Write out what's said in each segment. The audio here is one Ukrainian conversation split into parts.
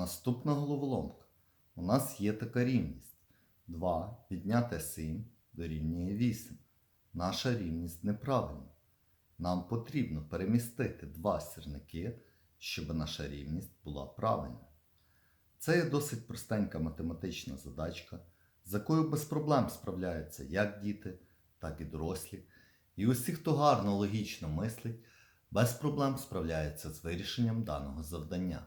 Наступна головоломка. У нас є така рівність. 2 відняти 7 дорівнює 8. Наша рівність неправильна. Нам потрібно перемістити два сірники, щоб наша рівність була правильна. Це є досить простенька математична задачка, з якою без проблем справляються як діти, так і дорослі. І усі, хто гарно логічно мислить, без проблем справляються з вирішенням даного завдання.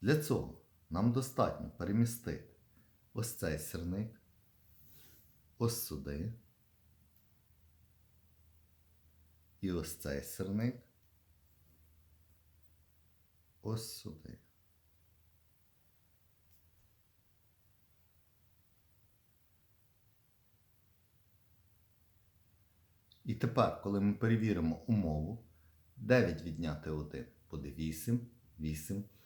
Для цього нам достатньо перемістити ось цей сірник, ось сюди, і ось цей сірник, ось сюди. І тепер, коли ми перевіримо умову, 9 відняти 1 буде 8, 8